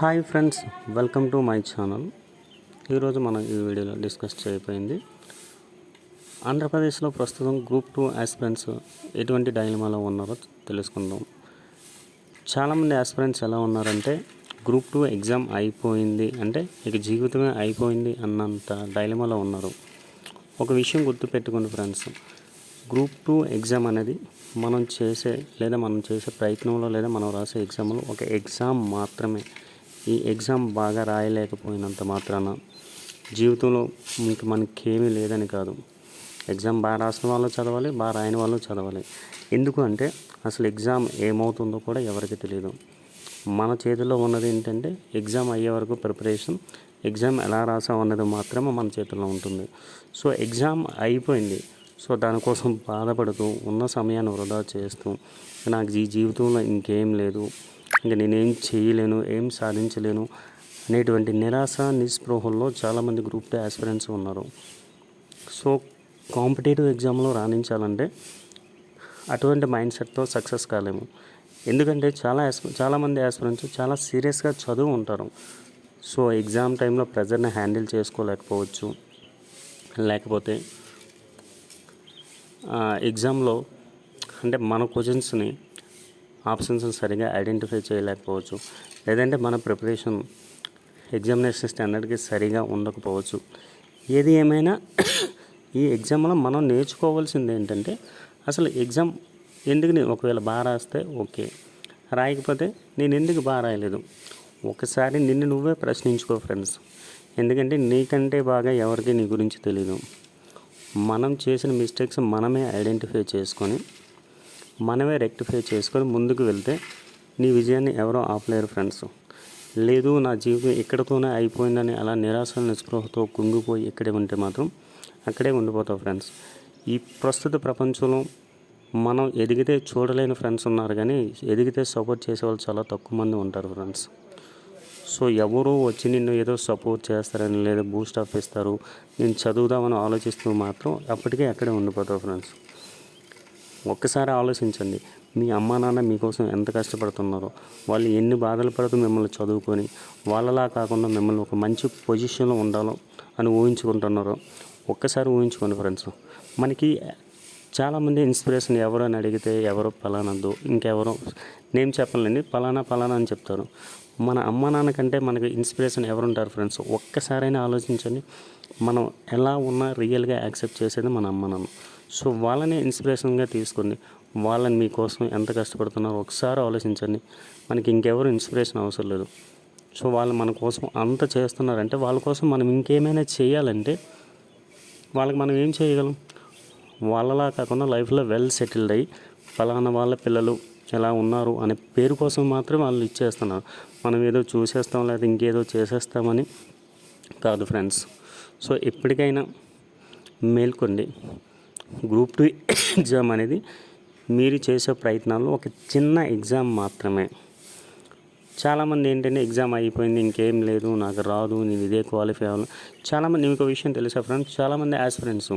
Hi friends welcome to my channel. ఈరోజు మనం ఈ వీడియోలో డిస్కస్ చేయబోయింది ఆంధ్రప్రదేశ్లో ప్రస్తుతం గ్రూప్ టూ ఆస్పిరెంట్స్ ఎటువంటి డైలమాలో ఉన్నారో తెలుసుకుందాం. చాలామంది ఆస్పిరెంట్స్ ఎలా ఉన్నారంటే గ్రూప్ టూ ఎగ్జామ్ అయిపోయింది అంటే ఇక జీవితమే అయిపోయింది అన్నంత డైలమాలో ఉన్నారు. ఒక విషయం గుర్తుపెట్టుకోండి ఫ్రెండ్స్ గ్రూప్ టూ ఎగ్జామ్ అనేది మనం చేసే లేదా మనం చేసే ప్రయత్నంలో లేదా మనం రాసే ఎగ్జామ్లో ఒక ఎగ్జామ్ మాత్రమే. ఈ ఎగ్జామ్ బాగా రాయలేకపోయినంత మాత్రాన జీవితంలో ఇంక మనకేమీ లేదని కాదు. ఎగ్జామ్ బాగా రాసిన వాళ్ళు చదవాలి బాగా రాయని వాళ్ళు చదవాలి. ఎందుకు అంటే అసలు ఎగ్జామ్ ఏమవుతుందో కూడా ఎవరికి తెలియదు మన చేతిలో ఉన్నది ఏంటంటే ఎగ్జామ్ అయ్యే వరకు ప్రిపరేషన్ ఎగ్జామ్ ఎలా రాసాం అన్నది మాత్రమే మన చేతిలో ఉంటుంది. సో ఎగ్జామ్ అయిపోయింది. సో దానికోసం బాధపడుతూ ఉన్న సమయాన్ని వృధా చేస్తూ నాకు ఈ జీవితంలో ఇంకేం లేదు. ఇంక నేనేం చేయలేను ఏం సాధించలేను అనేటువంటి నిరాశ నిస్పృహల్లో చాలామంది గ్రూప్ డే ఆస్పిరెంట్స్ ఉన్నారు. సో కాంపిటేటివ్ ఎగ్జామ్లో రాణించాలంటే అటువంటి మైండ్ సెట్తో సక్సెస్ కాలేము. ఎందుకంటే చాలా చాలామంది ఆస్పిరెంట్స్ చాలా సీరియస్గా చదువు ఉంటారు. సో ఎగ్జామ్ టైంలో ప్రెజర్ని హ్యాండిల్ చేసుకోలేకపోవచ్చు. లేకపోతే ఎగ్జామ్లో అంటే మన క్వశ్చన్స్ని ఆప్షన్స్ సరిగా ఐడెంటిఫై చేయలేకపోవచ్చు. లేదంటే మన ప్రిపరేషన్ ఎగ్జామినేషన్ స్టాండర్డ్కి సరిగా ఉండకపోవచ్చు. ఏది ఏమైనా ఈ ఎగ్జామ్లో మనం నేర్చుకోవాల్సింది ఏంటంటే అసలు ఎగ్జామ్ ఎందుకు నేను ఒకవేళ బాగా రాస్తే ఓకే. రాయకపోతే నేను ఎందుకు బాగా రాయలేదు? ఒకసారి నిన్ను నువ్వే ప్రశ్నించుకో ఫ్రెండ్స్. ఎందుకంటే నీకంటే బాగా ఎవరికి నీ గురించి తెలియదు మనం చేసిన మిస్టేక్స్ మనమే ఐడెంటిఫై చేసుకొని మనమే రెక్టిఫై చేసుకొని ముందుకు వెళ్తే నీ విజయాన్ని ఎవరో ఆపలేరు ఫ్రెండ్స్. లేదు నా జీవితం ఇక్కడతోనే అయిపోయిందని అలా నిరాశ నిస్పృహతో కుంగిపోయి ఇక్కడే ఉంటే మాత్రం అక్కడే ఉండిపోతావు ఫ్రెండ్స్. ఈ ప్రస్తుత ప్రపంచంలో మనం ఎదిగితే చూడలేని ఫ్రెండ్స్ ఉన్నారు కానీ ఎదిగితే సపోర్ట్ చేసే వాళ్ళు చాలా తక్కువ మంది ఉంటారు ఫ్రెండ్స్. సో ఎవరో వచ్చి నిన్ను ఏదో సపోర్ట్ చేస్తారని లేదా బూస్ట్ అప్ ఇస్తారు నేను చదువుదామని ఆలోచిస్తూ మాత్రం అప్పటికే అక్కడే ఉండిపోతావు ఫ్రెండ్స్. ఒక్కసారి ఆలోచించండి. మీ అమ్మా నాన్న మీకోసం ఎంత కష్టపడుతున్నారో వాళ్ళు ఎన్ని బాధలు పడుతూ మిమ్మల్ని చదువుకొని వాళ్ళలా కాకుండా మిమ్మల్ని ఒక మంచి పొజిషన్లో ఉండాలో అని ఊహించుకుంటున్నారో ఒక్కసారి ఊహించుకోండి ఫ్రెండ్స్. మనకి చాలామంది ఇన్స్పిరేషన్ ఎవరు అని అడిగితే ఎవరో పలానద్దు ఇంకెవరో నేమ్ చెప్పలేండి పలానా పలానా అని చెప్తారు. మన అమ్మ నాన్న కంటే మనకి ఇన్స్పిరేషన్ ఎవరుంటారు ఫ్రెండ్స్? ఒక్కసారైనా ఆలోచించండి. మనం ఎలా ఉన్నా రియల్గా యాక్సెప్ట్ చేసేది మన అమ్మ నాన్న. సో వాళ్ళని ఇన్స్పిరేషన్గా తీసుకోండి. వాళ్ళని మీకోసం ఎంత కష్టపడుతున్నారో ఒకసారి ఆలోచించండి. మనకి ఇంకెవరు ఇన్స్పిరేషన్ అవసరం లేదు. సో వాళ్ళు మన కోసం అంత చేస్తున్నారంటే వాళ్ళ కోసం మనం ఇంకేమైనా చేయాలంటే వాళ్ళకి మనం ఏం చేయగలం? వాళ్ళలా కాకుండా లైఫ్లో వెల్ సెటిల్డ్ అయ్యి ఫలానా వాళ్ళ పిల్లలు ఎలా ఉన్నారు అనే పేరు కోసం మాత్రమే వాళ్ళు ఇచ్చేస్తున్నారు. మనం ఏదో చూసేస్తాం లేదా ఇంకేదో చేసేస్తామని కాదు ఫ్రెండ్స్. సో ఎప్పటికైనా మేల్కొండి. గ్రూప్ టూ ఎగ్జామ్ అనేది మీరు చేసే ప్రయత్నాల్లో ఒక చిన్న ఎగ్జామ్ మాత్రమే. చాలామంది ఏంటంటే ఎగ్జామ్ అయిపోయింది ఇంకేం లేదు నాకు రాదు నేను ఇదే క్వాలిఫై అవ్వాలి. చాలామంది మీకు విషయం తెలుసా ఫ్రెండ్స్? చాలామంది aspirants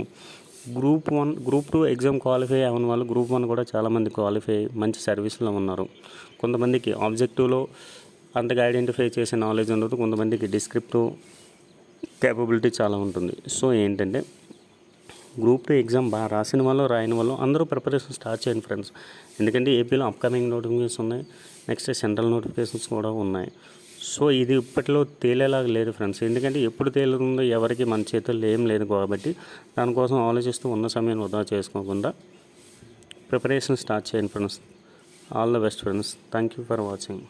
group one group two exam qualify అవ్వని వాళ్ళు గ్రూప్ వన్ కూడా చాలామంది క్వాలిఫై మంచి సర్వీస్లో ఉన్నారు. కొంతమందికి ఆబ్జెక్టివ్లో అంతగా ఐడెంటిఫై చేసే నాలెడ్జ్ ఉండదు కొంతమందికి డిస్క్రిప్టివ్ కేపబిలిటీ చాలా ఉంటుంది. సో ఏంటంటే గ్రూప్ టూ ఎగ్జామ్ బాగా రాసిన వాళ్ళు రాయని వాళ్ళు అందరూ ప్రిపరేషన్ స్టార్ట్ చేయండి ఫ్రెండ్స్. ఎందుకంటే ఏపీలో అప్కమింగ్ నోటిఫికేషన్స్ ఉన్నాయి నెక్స్ట్ సెంట్రల్ నోటిఫికేషన్స్ కూడా ఉన్నాయి. సో ఇది ఇప్పట్లో తేలేలాగా లేదు ఫ్రెండ్స్. ఎందుకంటే ఎప్పుడు తేలుతుందో ఎవరికి మన చేతుల్లో ఏం లేదు కాబట్టి దానికోసం ఆలోచిస్తూ ఉన్న సమయం వృధా చేసుకోకుండా ప్రిపరేషన్ స్టార్ట్ చేయండి friends. All the best friends. Thank you for watching